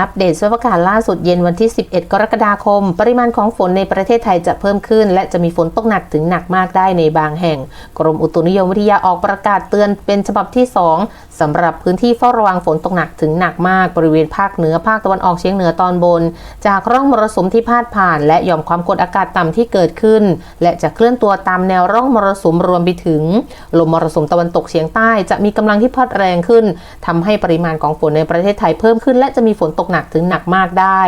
อัปเดตสภาพอากาศล่าสุดเย็นวันที่ 11 กรกฎาคม ปริมาณของฝนในประเทศไทยจะเพิ่มขึ้น และจะมีฝนตกหนักถึงหนักมากได้ในบางแห่ง กรมอุตุนิยมวิทยาออกประกาศเตือนเป็นฉบับที่ 2สำหรับพื้นที่เฝ้าระวังฝนตกหนักถึงหนักมากบริเวณภาคเหนือภาคตะวันออกเฉียงเหนือตอนบน จากร่องมรสุมที่พาดผ่าน และหย่อมความกดอากาศต่ำที่เกิดขึ้น และจะเคลื่อนตัวตามแนวร่องมรสุมรวมไปถึงลมมรสุมตะวันตกเฉียงใต้ จะมีกำลังที่พัดแรงขึ้นทำให้ปริมาณของฝนในประเทศไทยเพิ่มขึ้น และจะมีฝนตกหนักถึงหนักมากได้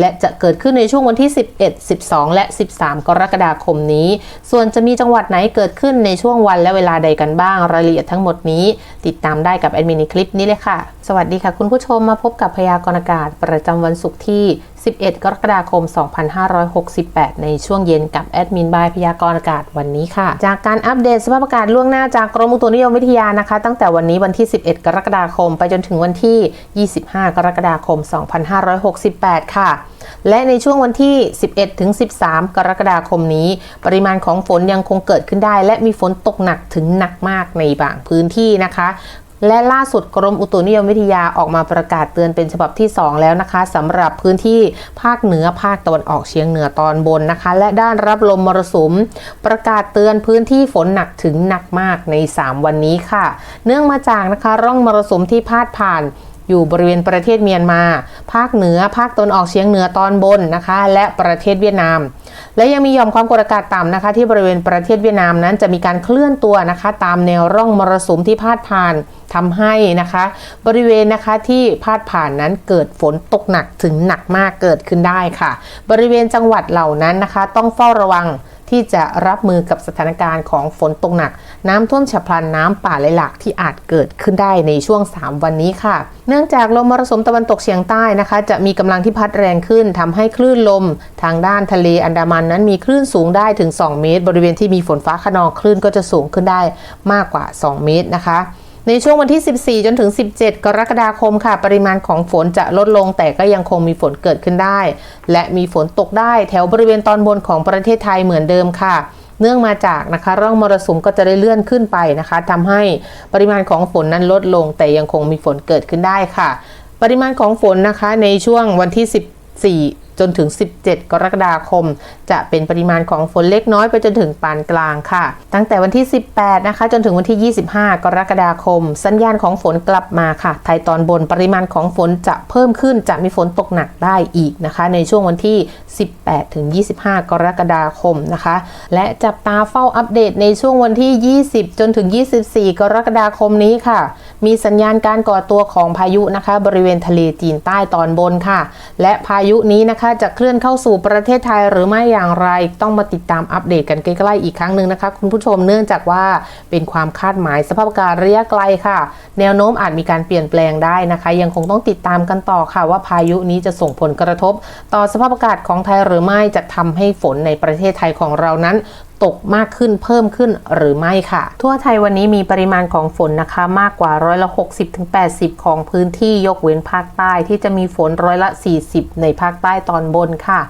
และจะเกิดขึ้นในช่วงวันที่ 11 12 และ 13 กรกฎาคมนี้ ส่วนจะมีจังหวัดไหนเกิดขึ้นในช่วงวันและเวลาใดกันบ้างรายละเอียดทั้งหมดนี้ ติดตามได้กับแอดมินในคลิปนี้เลยค่ะ สวัสดีค่ะคุณผู้ชมมาพบกับพยากรณ์อากาศประจำวันศุกร์ที่ 11 กรกฎาคม 2568 ในช่วงเย็นกับแอดมินบายพยากรณ์อากาศวันนี้ค่ะ จากการอัปเดตสภาพอากาศล่วงหน้าจากกรมอุตุนิยมวิทยานะคะ ตั้งแต่วันนี้วันที่ 11 กรกฎาคม ไปจนถึงวันที่ 25 กรกฎาคม 2568 ค่ะ และในช่วงวันที่ 11 ถึง 13 กรกฎาคมนี้ ปริมาณของฝนยังคงเกิดขึ้นได้ และมีฝนตกหนักถึงหนักมากในบางพื้นที่นะคะ และล่าสุดกรมอุตุนิยมวิทยาออกมาประกาศเตือนเป็นฉบับที่ 2 แล้วนะคะสำหรับพื้นที่ภาคเหนือภาคตะวันออกเฉียงเหนือตอนบนนะคะ และด้านรับลมมรสุม ประกาศเตือนพื้นที่ฝนหนักถึงหนักมากใน 3 วันนี้ค่ะ เนื่องมาจากนะคะร่องมรสุมที่พาดผ่าน อยู่บริเวณประเทศเมียนมา ภาคเหนือ ภาคตะวันออกเฉียงเหนือตอนบนนะคะ และประเทศเวียดนาม และยังมีหย่อมความกดอากาศต่ำนะคะ ที่บริเวณประเทศเวียดนามนั้นจะมีการเคลื่อนตัวนะคะ ตามแนวร่องมรสุมที่พาดผ่านทำให้นะคะ บริเวณนะคะที่พาดผ่านนั้นเกิดฝนตกหนักถึงหนักมากเกิดขึ้นได้ค่ะ บริเวณจังหวัดเหล่านั้นนะคะ ต้องเฝ้าระวังที่จะรับมือกับสถานการณ์ของฝนตกหนัก น้ำท่วมฉับพลันน้ำป่าไหลหลากที่อาจเกิดขึ้นได้ในช่วง 3 วันนี้ค่ะ เนื่องจากลมมรสุมตะวันตกเฉียงใต้นะคะ จะมีกำลังที่พัดแรงขึ้นทำให้คลื่นลม ทางด้านทะเลอันดามันนั้นมีคลื่นสูงได้ถึง 2 เมตร บริเวณที่มีฝนฟ้าขนองคลื่นก็จะสูงขึ้นได้มากกว่า 2 เมตรนะคะในช่วงวันที่ 14 จนถึง 17 กรกฎาคมค่ะ ปริมาณของฝนจะลดลง แต่ก็ยังคงมีฝนเกิดขึ้นได้ และมีฝนตกได้แถวบริเวณตอนบนของประเทศไทยเหมือนเดิมค่ะ เนื่องมาจากนะคะร่องมรสุมก็จะได้เลื่อนขึ้นไปนะคะทำให้ปริมาณของฝนนั้นลดลง แต่ยังคงมีฝนเกิดขึ้นได้ค่ะ ปริมาณของฝนนะคะในช่วงวันที่ 14 จนถึง 17 กรกฎาคม จะเป็นปริมาณของฝนเล็กน้อยไปจนถึงปานกลางค่ะ ตั้งแต่วันที่ 18 นะคะ จนถึงวันที่ 25 กรกฎาคม สัญญาณของฝนกลับมาค่ะ ไทยตอนบนปริมาณของฝนจะเพิ่มขึ้นจะมีฝนตกหนักได้อีกนะคะ ในช่วงวันที่ 18 ถึง 25 กรกฎาคมนะคะ และจับตาเฝ้าอัปเดตในช่วงวันที่ 20 จนถึง 24 กรกฎาคมนี้ค่ะ มีสัญญาณการก่อตัวของพายุนะคะ บริเวณทะเลจีนใต้ตอนบนค่ะ และพายุนี้นะคะจะเคลื่อนเข้าสู่ประเทศไทยหรือไม่อย่างไรต้องมาติดตามอัปเดตกันใกล้ๆอีกครั้งหนึ่งนะคะ คุณผู้ชมเนื่องจากว่าเป็นความคาดหมายสภาพอากาศระยะไกลค่ะ แนวโน้มอาจมีการเปลี่ยนแปลงได้นะคะ ยังคงต้องติดตามกันต่อค่ะว่าพายุนี้จะส่งผลกระทบ ต่อสภาพอากาศของไทยหรือไม่จะทำให้ฝนในประเทศไทยของเรานั้น ตกมากขึ้นเพิ่มขึ้นหรือไม่ค่ะ ทั่วไทยวันนี้มีปริมาณของฝนนะคะมากกว่าร้อยละ 60ถึง80 ของพื้นที่ยกเว้นภาคใต้ที่จะมีฝนร้อยละ 40 ในภาคใต้ตอนบนค่ะ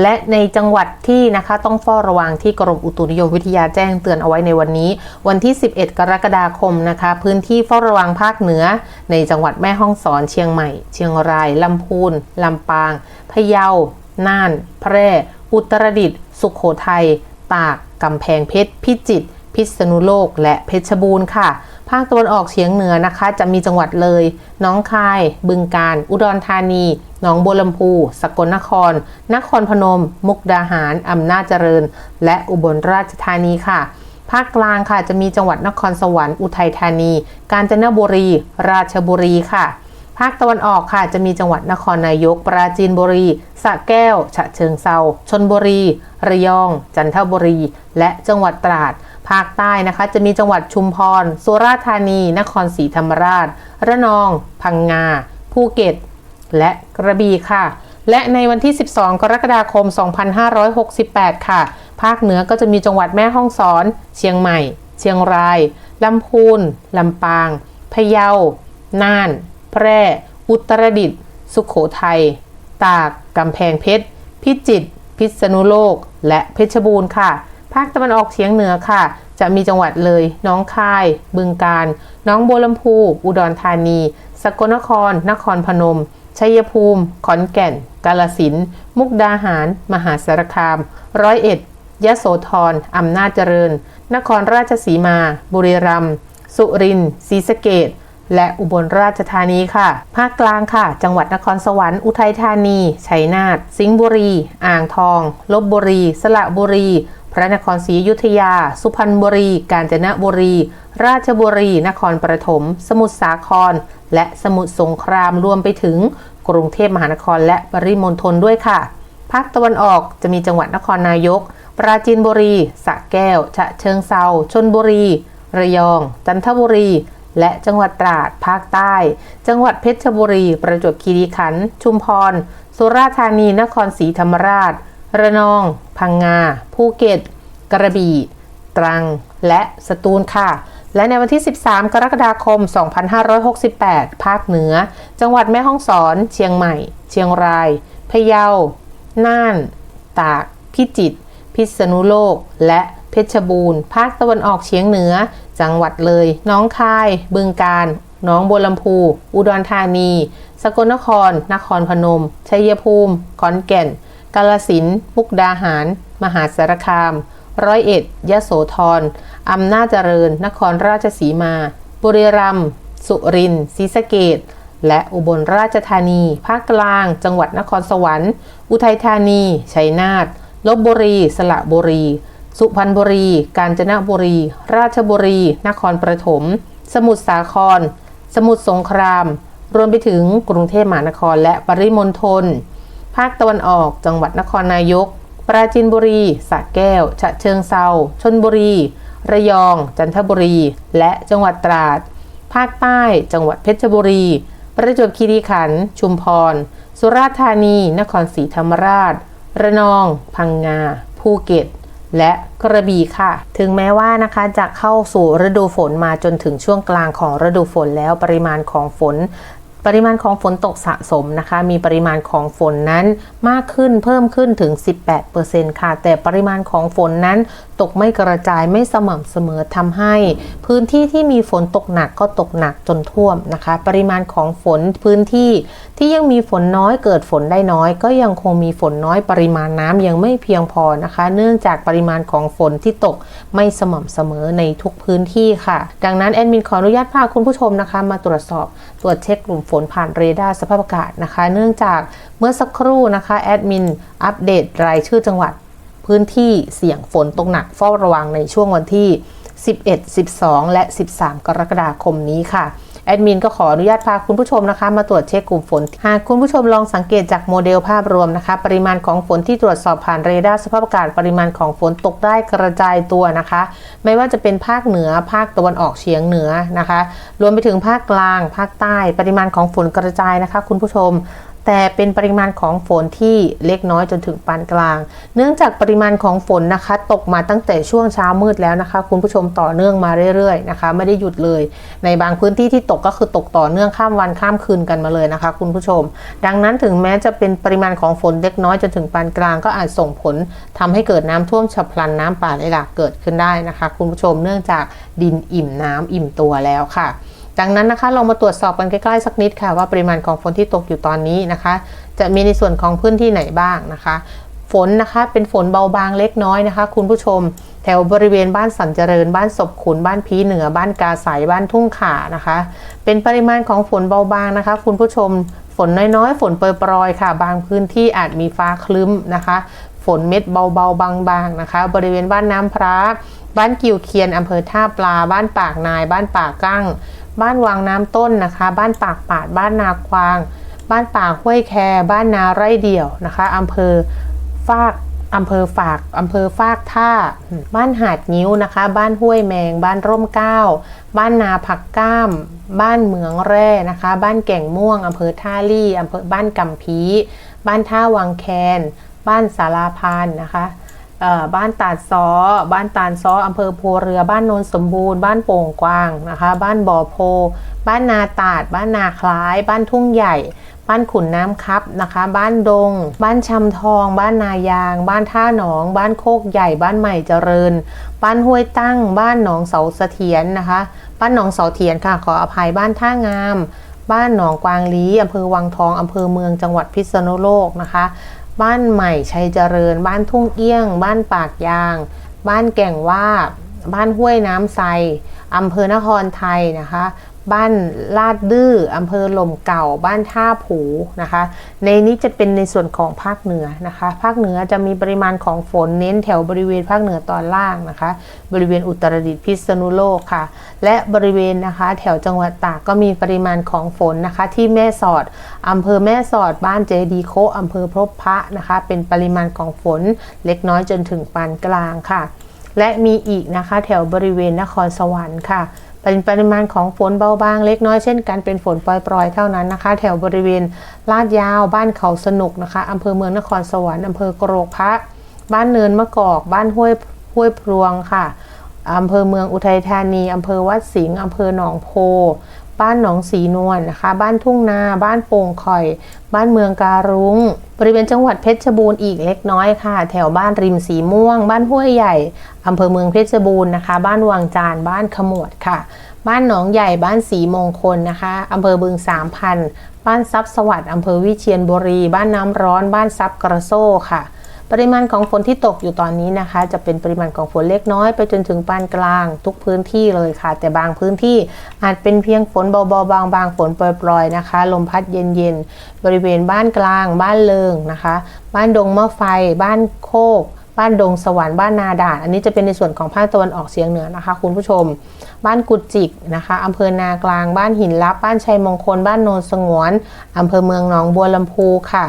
และในจังหวัดที่นะคะต้องเฝ้าระวังที่กรมอุตุนิยมวิทยาแจ้งเตือนเอาไว้ในวันนี้ วันที่ 11 กรกฎาคมนะคะ พื้นที่เฝ้าระวังภาคเหนือ ในจังหวัดแม่ฮ่องสอนเชียงใหม่ เชียงรายลำพูนลำปางพะเยาน่าน แพร่ อุตรดิตถ์สุขโขทัย ตาก กำแพงเพชร พิจิตร พิษณุโลก และเพชรบูรณ์ค่ะ ภาคตะวันออกเฉียงเหนือนะคะ จะมีจังหวัดเลย น้องคาย บึงกาฬอุดรธานีหนองบัวลำพู สกลนคร นครพนม มุกดาหาร อำนาจเจริญ และอุบลราชธานีค่ะ ภาคกลางค่ะ จะมีจังหวัดนครสวรรค์ อุทัยธานี กาญจนบุรี ราชบุรีค่ะ ภาคตะวันออกค่ะจะมีจังหวัดนครนายก ปราจีนบุรีสระแก้ว ฉะเชิงเซาชนบุรี ระยอง จันทบุรี และจังหวัดตราด ภาคใต้นะคะ จะมีจังหวัดชุมพร สุราษฎร์ธานี นครศรีธรรมราช ระนอง พังงา ภูเก็ต และกระบี่ค่ะ และในวันที่ 12 กรกฎาคม 2568 ค่ะ ภาคเหนือก็จะมีจังหวัดแม่ฮ่องสอน เชียงใหม่ เชียงราย ลำพูน ลำปาง พะเยา น่าน แพร่ อุตรดิตถ์สุขโขทัย ตาก กำแพงเพชร พิจิตร พิษณุโลก และเพชรบูรณ์ค่ะ ภาคตะวันออกเฉียงเหนือค่ะ จะมีจังหวัดเลย น้องคาย บึงกาฬ น้องบัวลำพู อุดรธานี สกลนคร นครพนม ชัยภูมิ ขอนแก่น กาลสินธุ์มุกดาหาร มหาสารคาม ร้อยเอ็ด ยะโสธร อำนาจเจริญ นครราชสีมา บุรีรัมย์ สุรินทร์ ศรีสะเกด และอุบลราชธานีค่ะ ภาคกลางค่ะ จังหวัดนครสวรรค์ อุทัยธานี ชัยนาท สิงห์บุรี อ่างทอง ลบบุรี สระบุรี พระนครศรีอยุธยา สุพรรณบุรี กาญจนบุรี ราชบุรี นครปฐม สมุทรสาคร และสมุทรสงครามรวมไปถึง กรุงเทพมหานคร และปริมณฑลด้วยค่ะ ภาคตะวันออกจะมีจังหวัดนครนายก ปราจีนบุรีสระแก้ว ฉะเชิงเซาชนบุรี ระยอง จันทบุรี และจังหวัดตราดภาคใต้ จังหวัดเพชรบุรี ประจวบคีรีขันธ์ชุมพร สุราษฎร์ธานี นครศรีธรรมราช ระนอง พังงา ภูเก็ต กระบี่ ตรัง และสตูลค่ะ และในวันที่ 13 กรกฎาคม 2568 ภาคเหนือ จังหวัดแม่ฮ่องสอน เชียงใหม่ เชียงราย พะเยา น่าน ตาก พิจิตร พิษณุโลก และเพชรบูรณ์ ภาคตะวันออกเฉียงเหนือ จังหวัดเลย น้องคาย บึงกาฬหนองบัวลำพู อุดรธานี สกลนคร นครพนม ชัยภูมิ ขอนแก่น กาลสินธุ์มุกดาหาร มหาสารคาม ร้อยเอ็ดยะโสธร อำนาจเจริญ นครราชสีมา บุรีรัมย์ สุรินทร์ ศรีสะเกดและอุบลราชธานี ภาคกลาง จังหวัดนครสวรรค์ อุทัยธานี ชัยนาท ลบบุรี สระบุรี สุพรรณบุรี กาญจนบุรี ราชบุรี นครปฐม สมุทรสาคร สมุทรสงคราม รวมไปถึงกรุงเทพมหานครและปริมณฑล ภาคตะวันออก จังหวัดนครนายก ปราจีนบุรี สระแก้ว ฉะเชิงเซา ชนบุรี ระยอง จันทบุรี และจังหวัดตราด ภาคใต้ จังหวัดเพชรบุรี ประจวบคีรีขันธ์ ชุมพร สุราษฎร์ธานี นครศรีธรรมราช ระนอง พังงา ภูเก็ต และกระบี่ค่ะ ถึงแม้ว่านะคะจะเข้าสู่ฤดูฝนมาจนถึงช่วงกลางของฤดูฝนแล้วปริมาณของฝน ปริมาณของฝนตกสะสมนะคะ มีปริมาณของฝนนั้นมากขึ้นเพิ่มขึ้นถึง 18%ค่ะ แต่ปริมาณของฝนนั้น ตกไม่กระจายไม่สม่ำเสมอทำให้ พื้นที่ที่มีฝนตกหนักก็ตกหนักจนท่วมนะคะ ปริมาณของฝนพื้นที่ที่ยังมีฝนน้อยเกิดฝนได้น้อย ก็ยังคงมีฝนน้อยปริมาณน้ำยังไม่เพียงพอนะคะ เนื่องจากปริมาณของฝนที่ตกไม่สม่ำเสมอในทุกพื้นที่ค่ะ ดังนั้นแอดมินขออนุญาตพาคุณผู้ชมนะคะ มาตรวจสอบตรวจเช็คกลุ่มฝนผ่านเรดาร์สภาพอากาศนะคะ เนื่องจากเมื่อสักครู่นะคะแอดมินอัปเดตรายชื่อจังหวัด พื้นที่เสี่ยงฝนตกหนักเฝ้าระวังในช่วงวันที่ 11 12 และ 13 กรกฎาคมนี้ค่ะ แอดมินก็ขออนุญาตพาคุณผู้ชมนะคะ มาตรวจเช็คกลุ่มฝน หากคุณผู้ชมลองสังเกตจากโมเดลภาพรวมนะคะ ปริมาณของฝนที่ตรวจสอบผ่านเรดาร์สภาพอากาศปริมาณของฝนตกได้กระจายตัวนะคะ ไม่ว่าจะเป็นภาคเหนือภาคตะวันออกเฉียงเหนือนะคะ รวมไปถึงภาคกลาง ภาคใต้ ปริมาณของฝนกระจายนะคะ คุณผู้ชม แต่เป็นปริมาณของฝนที่เล็กน้อยจนถึงปานกลาง เนื่องจากปริมาณของฝนนะคะ ตกมาตั้งแต่ช่วงเช้ามืดแล้วนะคะ คุณผู้ชมต่อเนื่องมาเรื่อยๆนะคะ ไม่ได้หยุดเลย ในบางพื้นที่ที่ตกก็คือตกต่อเนื่องข้ามวันข้ามคืนกันมาเลยนะคะ คุณผู้ชม ดังนั้นถึงแม้จะเป็นปริมาณของฝนเล็กน้อยจนถึงปานกลาง ก็อาจส่งผลทำให้เกิดน้ำท่วมฉับพลันน้ำป่าไหลหลากเกิดขึ้นได้นะคะ คุณผู้ชมเนื่องจากดินอิ่มน้ำอิ่มตัวแล้วค่ะ ดังนั้นนะคะเรามาตรวจสอบกันใกล้ๆสักนิดค่ะว่าปริมาณของฝนที่ตกอยู่ตอนนี้นะคะ จะมีในส่วนของพื้นที่ไหนบ้างนะคะ ฝนนะคะเป็นฝนเบาบางเล็กน้อยนะคะ คุณผู้ชม แถวบริเวณบ้านสันเจริญ บ้านศพขุนบ้านพีเหนือบ้านกาสายบ้านทุ่งขานะคะ เป็นปริมาณของฝนเบาบางนะคะ คุณผู้ชม ฝนน้อยๆ ฝนโปรยๆค่ะ บางพื้นที่อาจมีฟ้าคลึ้มนะคะฝนเม็ดเบาๆ บางๆ นะคะ บริเวณบ้านน้ำพระ บ้านกิวเคียนอำเภอท่าปลา บ้านปากนาย บ้านปากกั้ง บ้านวังน้ำต้นนะคะ บ้านปากปาด บ้านนาควาง บ้านปากห้วยแค บ้านนาไร่เดี่ยวนะคะอำเภอฟากอำเภอฝากอำเภอฟากท่า บ้านหาดนิ้วนะคะ บ้านห้วยแมง บ้านร่มเก้า บ้านนาผักก้าม บ้านเหมืองแร่นะคะ บ้านแก่งม่วงอำเภอท่าลี่อำเภอบ้านกำพี บ้านท่าวังแคน บ้านสาราพานนะคะ บ้านตาดซ้อ บ้านตาดซ้ออำเภอโพเรือ บ้านโนนสมบูรณ์ บ้านโป่งกวางนะคะ บ้านบ่อโพ บ้านนาตาด บ้านนาคล้าย บ้านทุ่งใหญ่ บ้านขุนน้ำครับนะคะ บ้านดง บ้านชำทอง บ้านนายาง บ้านท่าหนอง บ้านโคกใหญ่ บ้านใหม่เจริญ บ้านห้วยตั้ง บ้านหนองเสาเสถียรนะคะ บ้านหนองเสาเถียรค่ะ ขออภัย บ้านท่างาม บ้านหนองกวางลีอำเภอวังทองอำเภอเมืองจังหวัดพิษณุโลกนะคะ บ้านใหม่ชัยเจริญ บ้านทุ่งเอี้ยง บ้านปากยาง บ้านแก่งว่า บ้านห้วยน้ำไซอำเภอนครไทยนะคะ บ้านลาดดื้ออำเภอหล่มเก่า บ้านท่าผูนะคะ ในนี้จะเป็นในส่วนของภาคเหนือนะคะ ภาคเหนือจะมีปริมาณของฝนเน้นแถวบริเวณภาคเหนือตอนล่างนะคะ บริเวณอุตรดิตถ์พิษณุโลกค่ะ และบริเวณนะคะ แถวจังหวัดตากก็มีปริมาณของฝนนะคะ ที่แม่สอดอำเภอแม่สอด บ้านเจดีโคอำเภอพบพระนะคะ เป็นปริมาณของฝนเล็กน้อยจนถึงปานกลางค่ะ และมีอีกนะคะ แถวบริเวณนครสวรรค์ค่ะ เป็นปริมาณของฝนเบาบางเล็กน้อยเช่นกันเป็นฝนปล่อยๆเท่านั้นนะคะ แถวบริเวณลาดยาวบ้านเขาสนุกนะคะอำเภอเมืองนครสวรรค์อำเภอกรกพระบ้านเนินมะกอก บ้านห้วยห้วยพรวงค่ะอำเภอเมืองอุทัยธานีอำเภอวัดสิงห์อำเภอหนองโพ บ้านหนองสีนวลนะคะ บ้านทุ่งนา บ้านโป่งคอย บ้านเมืองการุง้งบริเวณจังหวัดเพชรบูรณ์อีกเล็กน้อยค่ะ แถวบ้านริมสีม่วง บ้านห้วยใหญ่อำเภอเมืองเพชรบูรณ์นะคะ บ้านวังจาน บ้านขมวดค่ะ บ้านหนองใหญ่ บ้านสีมงคลนะคะอำเภอบึงสามพัน บ้านซับสวัสดิ์อำเภอวิเชียรบุรี บ้านน้ำร้อน บ้านซับกระโซ่ค่ะ ปริมาณของฝนที่ตกอยู่ตอนนี้นะคะ จะเป็นปริมาณของฝนเล็กน้อยไปจนถึงปานกลางทุกพื้นที่เลยค่ะ แต่บางพื้นที่อาจเป็นเพียงฝนเบาๆบางบางฝนปล่อยๆนะคะ ลมพัดเย็นๆบริเวณบ้านกลาง บ้านเลิงนะคะ บ้านดงมะไฟ บ้านโคก บ้านดงสวรรค์บ้านนาดาดอันนี้จะเป็นในส่วนของภาคตะวันออกเฉียงเหนือนะคะ คุณผู้ชม บ้านกุจิกนะคะอำเภอนากลาง บ้านหินลับ บ้านชัยมงคล บ้านโนนสงวนอำเภอเมืองหนองบัวลำพูค่ะ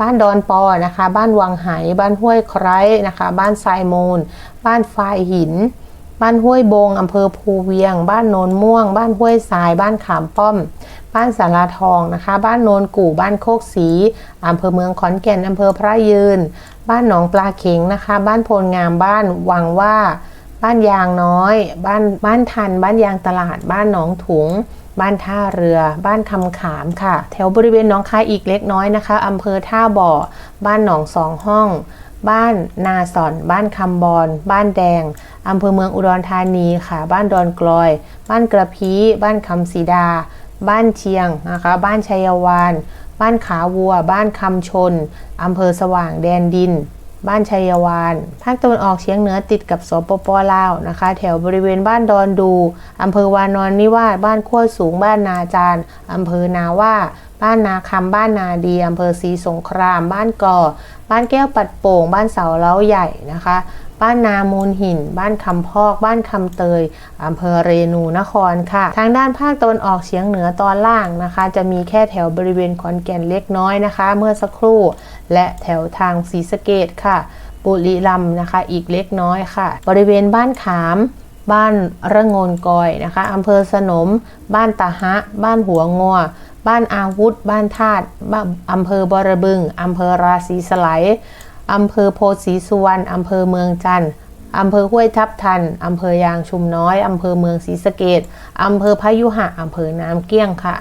บ้านดอนปอนะคะ บ้านวังไหบ้านห้วยไคร้นะคะ บ้านทรายมูล บ้านฝายหิน บ้านห้วยบงอำเภอภูเวียง บ้านโนนม่วง บ้านห้วยทราย บ้านขามป้อม บ้านสาราทองนะคะ บ้านโนนกู่ บ้านโคกสีอำเภอเมืองขอนแก่นอำเภอพระยืน บ้านหนองปลาเข็งนะคะ บ้านโพลงาม บ้านวังว่า บ้านยางน้อย บ้านบ้านทัน บ้านยางตลาด บ้านหนองถุง บ้านท่าเรือ บ้านคำขามค่ะ แถวบริเวณหนองคายอีกเล็กน้อยนะคะอำเภอท่าบ่อ บ้านหนองสองห้อง บ้านนาสอน บ้านคำบอน บ้านแดงอำเภอเมืองอุดรธานีค่ะ บ้านดอนกลอย บ้านกระพี้บ้านคำสีดา บ้านเชียงนะคะ บ้านชัยวาน บ้านขาวัว บ้านคำชนอำเภอสว่างแดนดิน บ้านชัยวานภาคตะวันออกเฉียงเหนือติดกับสปปลาวนะคะ แถวบริเวณบ้านดอนดูอำเภอวานอนนิวาสบ้านขั้วสูงบ้านนาจารอำเภอนาว่าบ้านนาคำบ้านนาดีอำเภอศรีสงคราม บ้านก่อ บ้านแก้วปัดโป่ง บ้านเสาเล้าใหญ่นะคะ บ้านนามูลหิน บ้านคำพอก บ้านคำเตยอำเภอเรนูนครค่ะ ทางด้านภาคตะวันออกเฉียงเหนือตอนล่างนะคะ จะมีแค่แถวบริเวณขอนแก่นเล็กน้อยนะคะ เมื่อสักครู่ และแถวทางศรีสะเกดค่ะ บุรีรัมนะคะ อีกเล็กน้อยค่ะ บริเวณบ้านขามบ้านระงนกอยนะคะอำเภอสนม บ้านตาฮะ บ้านหัวงัว บ้านอาวุธ บ้านธาตุบ้านอำเภอบรบึงอำเภอราศีสไลย อำเภอโพธิ์ศรีสุวรรณอำเภอเมืองจันทร์อำเภอห้วยทับทันอำเภอยางชุมน้อยอำเภอเมืองศรีสะเกดอำเภอพยุหะอำเภอน้ำเกี้ยงค่ะ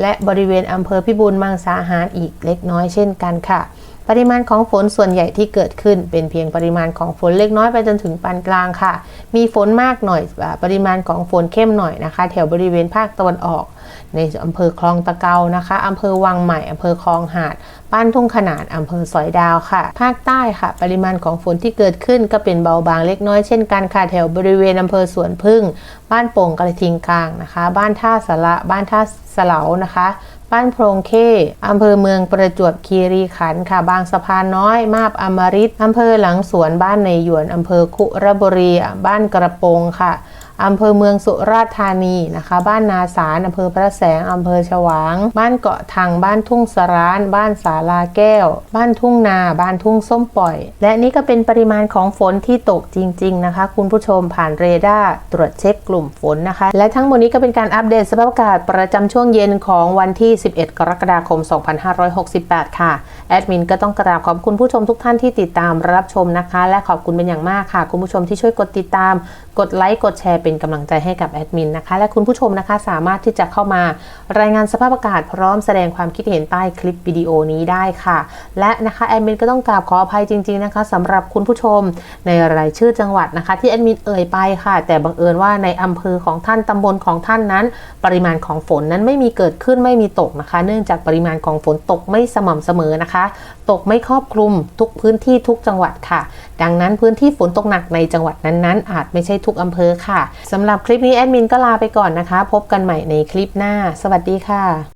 และบริเวณอำเภอพิบูลมังสาหารอีกเล็กน้อยเช่นกันค่ะ ปริมาณของฝนส่วนใหญ่ที่เกิดขึ้น เป็นเพียงปริมาณของฝนเล็กน้อยไปจนถึงปานกลางค่ะ มีฝนมากหน่อยปริมาณของฝนเข้มหน่อยนะคะ แถวบริเวณภาคตะวันออก ในอำเภอคลองตะเกานะคะอำเภอวังใหม่อำเภอคลองหาด บ้านทุ่งขนานอำเภอสอยดาวค่ะ ภาคใต้ค่ะ ปริมาณของฝนที่เกิดขึ้นก็เป็นเบาบางเล็กน้อยเช่นกันค่ะแถวบริเวณอำเภอสวนพึ่ง บ้านโป่งกระทิงกลางนะคะ บ้านท่าสละบ้านท่าสลานะคะบ้านโพรงเข้ อำเภอเมืองประจวบคีรีขันธ์ค่ะ บางสะพานน้อย มาบอมริตอำเภอหลังสวน บ้านในหยวน อำเภอคุระบุรี บ้านกระโปงค่ะ อำเภอเมืองสุราษฎร์ธานีนะคะ บ้านนาสารอำเภอพระแสงอำเภอฉวาง บ้านเกาะทางบ้านทุ่งสราน บ้านสาลาแก้ว บ้านทุ่งนา บ้านทุ่งส้มปล่อย และนี่ก็เป็นปริมาณของฝนที่ตกจริง ๆ นะคะ คุณผู้ชมผ่านเรดาร์ตรวจเช็คกลุ่มฝนนะคะ และทั้งหมดนี้ก็เป็นการอัปเดตสภาพอากาศประจำช่วงเย็นของวันที่ 11 กรกฎาคม 2568 ค่ะ แอดมินก็ต้องกราบขอบคุณผู้ชมทุกท่านที่ติดตามรับชมนะคะ และขอบคุณเป็นอย่างมากค่ะ คุณผู้ชมที่ช่วยกดติดตาม กดไลค์กดแชร์เป็นเป็นกำลังใจให้กับแอดมินนะคะ และคุณผู้ชมนะคะสามารถที่จะเข้ามารายงานสภาพอากาศพร้อมแสดงความคิดเห็นใต้คลิปวิดีโอนี้ได้ค่ะ และนะคะแอดมินก็ต้องกราบขออภัยจริง ๆนะคะสำหรับคุณผู้ชมในรายชื่อจังหวัดนะคะ ที่แอดมินเอ่ยไปค่ะ แต่บังเอิญว่าในอำเภอของท่านตำบลของท่านนั้น ปริมาณของฝนนั้นไม่มีเกิดขึ้นไม่มีตกนะคะ เนื่องจากปริมาณของฝนตกไม่สม่ำเสมอนะคะ ตกไม่ครอบคลุมทุกพื้นที่ทุกจังหวัดค่ะ ดังนั้นพื้นที่ฝนตกหนักในจังหวัดนั้นๆ อาจไม่ใช่ทุกอำเภอค่ะสำหรับคลิปนี้แอดมินก็ลาไปก่อนนะคะ พบกันใหม่ในคลิปหน้า สวัสดีค่ะ